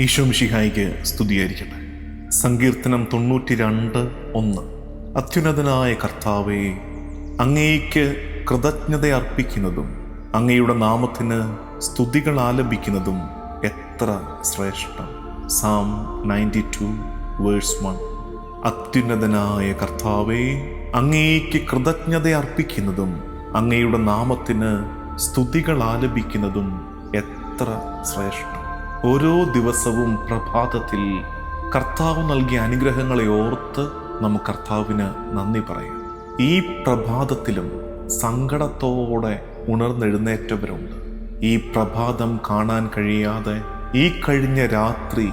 ഈശോ മിഷിഹായിക്ക് സ്തുതിയായിരിക്കട്ടെ. സങ്കീർത്തനം തൊണ്ണൂറ്റി രണ്ട് ഒന്ന്. അത്യുന്നതനായ കർത്താവെ അങ്ങേക്ക് കൃതജ്ഞത അർപ്പിക്കുന്നതും അങ്ങയുടെ നാമത്തിന് സ്തുതികൾ ആലപിക്കുന്നതും എത്ര ശ്രേഷ്ഠം. Psalm ninety two verse one. അത്യുന്നതനായ കർത്താവെ അങ്ങേക്ക് കൃതജ്ഞത അർപ്പിക്കുന്നതും അങ്ങയുടെ നാമത്തിന് സ്തുതികൾ ആലപിക്കുന്നതും എത്ര ശ്രേഷ്ഠം. ഓരോ ദിവസവും പ്രഭാതത്തിൽ കർത്താവ് നൽകിയ അനുഗ്രഹങ്ങളെ ഓർത്ത് നമുക്ക് കർത്താവിന് നന്ദി പറയാം. ഈ പ്രഭാതത്തിലും സങ്കടത്തോടെ ഉണർന്നെഴുന്നേറ്റവരുണ്ട്. ഈ പ്രഭാതം കാണാൻ കഴിയാതെ ഈ കഴിഞ്ഞ രാത്രി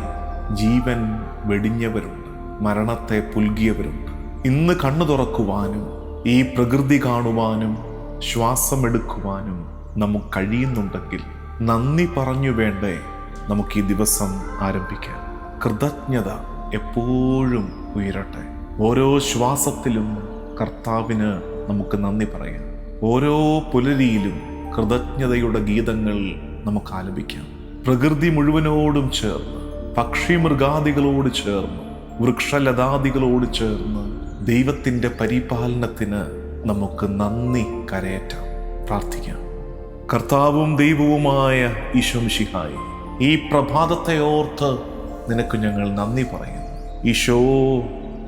ജീവൻ വെടിഞ്ഞവരുണ്ട്. മരണത്തെ പുൽകിയവരുണ്ട്. ഇന്ന് കണ്ണു തുറക്കുവാനും ഈ പ്രകൃതി കാണുവാനും ശ്വാസമെടുക്കുവാനും നമുക്ക് കഴിയുന്നുണ്ടെങ്കിൽ നന്ദി പറഞ്ഞു വേണ്ടേ? നമുക്ക് ഈ ദിവസം ആരംഭിക്കാം. കൃതജ്ഞത എപ്പോഴും ഉയരട്ടെ. ഓരോ ശ്വാസത്തിലും കർത്താവിന് നമുക്ക് നന്ദി പറയാം. ഓരോ പുലരിയിലും കൃതജ്ഞതയുടെ ഗീതങ്ങൾ നമുക്ക് ആലപിക്കാം. പ്രകൃതി മുഴുവനോടും ചേർന്ന് പക്ഷി മൃഗാദികളോട് ചേർന്ന് വൃക്ഷലതാദികളോട് ചേർന്ന് ദൈവത്തിന്റെ പരിപാലനത്തിന് നമുക്ക് നന്ദി കരയറ്റാം. പ്രാർത്ഥിക്കാം. കർത്താവും ദൈവവുമായ ഈശോമിഷിഹായി ഈ പ്രഭാതത്തെ ഓർത്ത് നിനക്ക് ഞങ്ങൾ നന്ദി പറയുന്നു. ഈശോ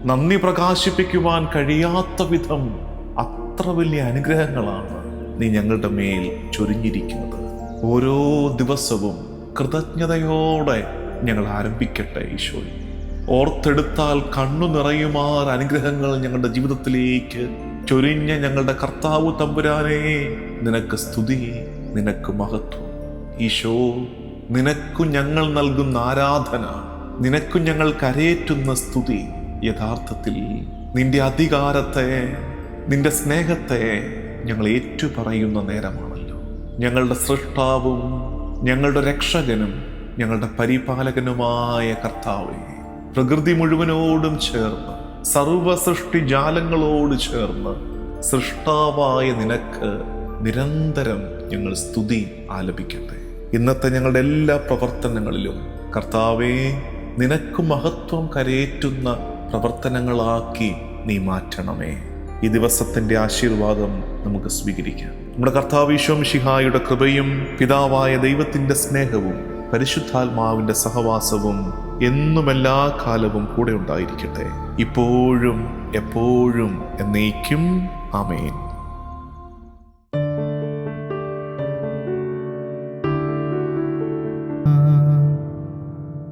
നന്ദി പ്രകാശിപ്പിക്കുവാൻ കഴിയാത്ത വിധം അത്ര വലിയ അനുഗ്രഹങ്ങളാണ് നീ ഞങ്ങളുടെ മേൽ ചൊരിഞ്ഞിരിക്കുന്നത്. ഓരോ ദിവസവും കൃതജ്ഞതയോടെ ഞങ്ങൾ ആരംഭിക്കട്ടെ ഈശോ. ഓർത്തെടുത്താൽ കണ്ണു നിറയുമാർ അനുഗ്രഹങ്ങൾ ഞങ്ങളുടെ ജീവിതത്തിലേക്ക് ചൊരിഞ്ഞ ഞങ്ങളുടെ കർത്താവ് തമ്പുരാനെ നിനക്ക് സ്തുതി നിനക്ക് മഹത്വം. ഈശോ നിനക്കു ഞങ്ങൾ നൽകുന്ന ആരാധന നിനക്കു ഞങ്ങൾ കരയേറ്റുന്ന സ്തുതി യഥാർത്ഥത്തിൽ നിന്റെ അധികാരത്തെ നിന്റെ സ്നേഹത്തെ ഞങ്ങൾ ഏറ്റുപറയുന്ന നേരമാണല്ലോ. ഞങ്ങളുടെ സൃഷ്ടാവും ഞങ്ങളുടെ രക്ഷകനും ഞങ്ങളുടെ പരിപാലകനുമായ കർത്താവെ പ്രകൃതി മുഴുവനോടും ചേർന്ന് സർവ സൃഷ്ടി ജാലങ്ങളോട് ചേർന്ന് സൃഷ്ടാവായ നിനക്ക് നിരന്തരം ഞങ്ങൾ സ്തുതി ആലപിക്കട്ടെ. ഇന്നത്തെ ഞങ്ങളുടെ എല്ലാ പ്രവർത്തനങ്ങളിലും കർത്താവേ നിനക്ക് മഹത്വം കരയേറ്റുന്ന പ്രവർത്തനങ്ങളാക്കി നീ മാറ്റണമേ. ഈ ദിവസത്തിന്റെ ആശീർവാദം നമുക്ക് സ്വീകരിക്കാം. നമ്മുടെ കർത്താവ് ഈശോം ഷിഹായുടെ കൃപയും പിതാവായ ദൈവത്തിന്റെ സ്നേഹവും പരിശുദ്ധാത്മാവിന്റെ സഹവാസവും എന്നും എല്ലാ കാലവും കൂടെ ഉണ്ടായിരിക്കട്ടെ. ഇപ്പോഴും എപ്പോഴും എന്നേക്കും. ആമേൻ.